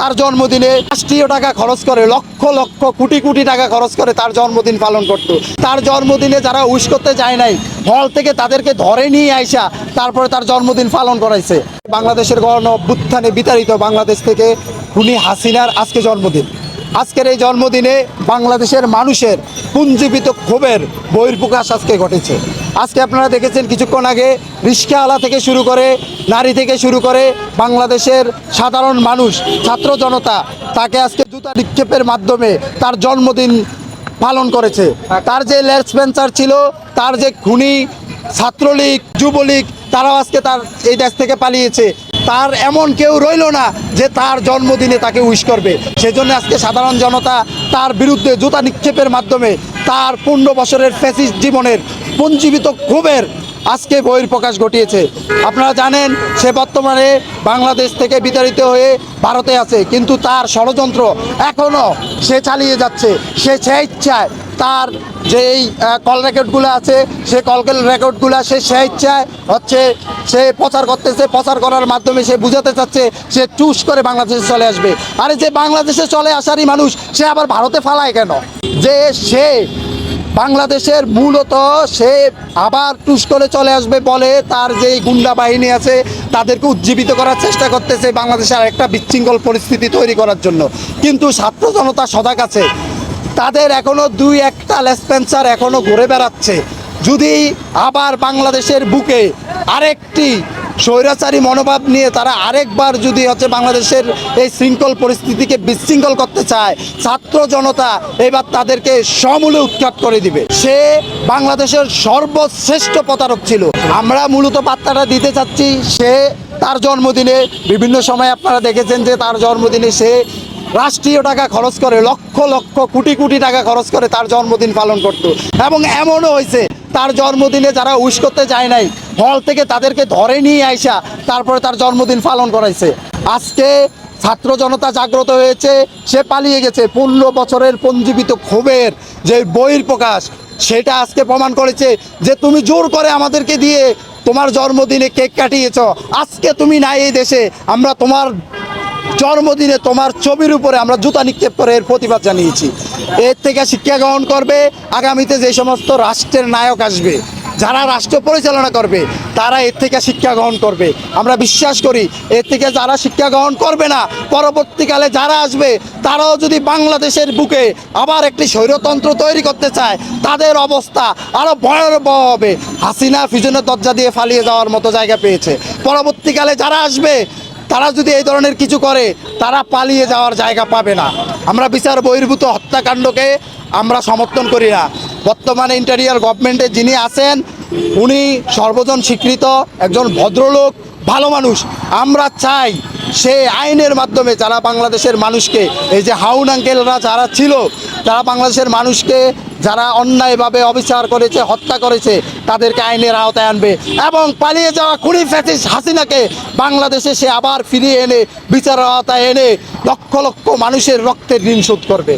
তার জন্মদিনে রাষ্ট্রীয় টাকা খরচ করে, লক্ষ লক্ষ কোটি কোটি টাকা খরচ করে তার জন্মদিন পালন করত। তার জন্মদিনে যারা উইশ করতে যায় নাই, হল থেকে তাদেরকে ধরে নিয়ে আইসা তারপরে তার জন্মদিন পালন করাইছে। বাংলাদেশের গণ অভ্যুত্থানে বিতাড়িত বাংলাদেশ থেকে খুনি হাসিনার আজকে জন্মদিন। আজকের এই জন্মদিনে বাংলাদেশের মানুষের পুঞ্জীবিত ক্ষোভের বহির্প্রকাশ আজকে ঘটেছে। আজকে আপনারা দেখেছেন কিছুক্ষণ আগে রিস্কাওয়ালা থেকে শুরু করে, নারী থেকে শুরু করে বাংলাদেশের সাধারণ মানুষ, ছাত্র জনতা তাকে আজকে জুতা নিক্ষেপের মাধ্যমে তার জন্মদিন পালন করেছে। তার যে লেস স্পেন্সার ছিল, তার যে খুনি, ছাত্রলীগ, যুবলীগ, তারাও আজকে তার এই দেশ থেকে পালিয়েছে। তার এমন কেউ রইল না যে তার জন্মদিনে তাকে উইশ করবে। সেজন্য আজকে সাধারণ জনতা তার বিরুদ্ধে জুতা নিক্ষেপের মাধ্যমে তার পনেরো বছরের ফ্যাসিস্ট জীবনের পুঞ্জীবিত ক্ষোভের আজকে বইয়ের প্রকাশ ঘটিয়েছে। আপনারা জানেন, সে বর্তমানে বাংলাদেশ থেকে বিতাড়িত হয়ে ভারতে আছে, কিন্তু তার ষড়যন্ত্র এখনও সে চালিয়ে যাচ্ছে, সে ইচ্ছায় তার যেই কল রেকর্ডগুলো আছে, সে কল রেকর্ডগুলো সে সে ইচ্ছায় হচ্ছে, সে প্রচার করতেছে, প্রচার করার মাধ্যমে সে বুঝাতে চাচ্ছে, সে চুস করে বাংলাদেশে চলে আসবে। আরে যে বাংলাদেশে চলে আসারই মানুষ, সে আবার ভারতে ফালায় কেন? যে সে বাংলাদেশের মূলত সে আবার টুস করে চলে আসবে বলে তার যেই গুন্ডা বাহিনী আছে, তাদেরকে উজ্জীবিত করার চেষ্টা করতেছে বাংলাদেশে আর একটা বিশৃঙ্খল পরিস্থিতি তৈরি করার জন্য। কিন্তু ছাত্র জনতা সজাগ আছে। তাদের এখনও দুই একটা লেসপেন্সার এখনও ঘুরে বেড়াচ্ছে। যদি আবার বাংলাদেশের বুকে আরেকটি স্বৈরাচারী মনোভাব নিয়ে তারা আরেকবার যদি হচ্ছে বাংলাদেশের এই শৃঙ্খল পরিস্থিতিকে বিশৃঙ্খল করতে চায়, ছাত্র জনতা এবার তাদেরকে সমূলে উৎখাত করে দিবে। সে বাংলাদেশের সর্বশ্রেষ্ঠ প্রতারক ছিল। আমরা মূলত বার্তাটা দিতে চাচ্ছি, সে তার জন্মদিনে বিভিন্ন সময় আপনারা দেখেছেন যে তার জন্মদিনে সে রাষ্ট্রীয় টাকা খরচ করে, লক্ষ লক্ষ, কোটি কোটি টাকা খরচ করে তার জন্মদিন পালন করত। এবং এমনও হয়েছে, তার জন্মদিনে যারা উইশ করতে যায় নাই, হল থেকে তাদেরকে ধরে নিয়ে আইসা তারপরে তার জন্মদিন পালন করাইছে। আজকে ছাত্র জনতা জাগ্রত হয়েছে, সে পালিয়ে গেছে পনেরো বছরের পঞ্জীবিত ক্ষোভের যে বইয়ের প্রকাশ সেটা আজকে প্রমাণ করেছে যে তুমি জোর করে আমাদেরকে দিয়ে তোমার জন্মদিনে কেক কাটিয়েছ, আজকে তুমি নাই এই দেশে, আমরা তোমার জন্মদিনে তোমার ছবির উপরে আমরা জুতা নিক্ষেপ করে এর প্রতিবাদ জানিয়েছি। এর থেকে শিক্ষা গ্রহণ করবে, আগামীতে যে সমস্ত রাষ্ট্রের নায়ক আসবে যারা রাষ্ট্র পরিচালনা করবে, তারা এর থেকে শিক্ষা গ্রহণ করবে। আমরা বিশ্বাস করি, এর থেকে যারা শিক্ষা গ্রহণ করবে না, পরবর্তীকালে যারা আসবে, তারাও যদি বাংলাদেশের বুকে আবার একটি স্বৈরতন্ত্র তৈরি করতে চায়, তাদের অবস্থা আরও ভয়াবহ হবে। হাসিনা ফিজনের দরজা দিয়ে ফালিয়ে যাওয়ার মতো জায়গা পেয়েছে। পরবর্তীকালে যারা আসবে, তারা যদি এই ধরনের কিছু করে, তারা পালিয়ে যাওয়ার জায়গা পাবে না। আমরা বিচার বহির্ভূত হত্যাকাণ্ডকে আমরা সমর্থন করি না। বর্তমানে ইন্টারিয়ার গভর্নমেন্টে যিনি আছেন, উনি সর্বজন স্বীকৃত, একজন ভদ্রলোক, ভালো মানুষ। আমরা চাই সে আইনের মাধ্যমে যারা বাংলাদেশের মানুষকে, এই যে হাউন আঙ্কেলরা যারা ছিল, তারা বাংলাদেশের মানুষকে যারা অন্যায়ভাবে অবিচার করেছে, হত্যা করেছে, তাদেরকে আইনের আওতায় আনবে এবং পালিয়ে যাওয়া খুনি ফ্যাসিস হাসিনাকে বাংলাদেশে সে আবার ফিরিয়ে এনে বিচার আওতায় এনে লক্ষ লক্ষ মানুষের রক্তের ঋণ শোধ করবে।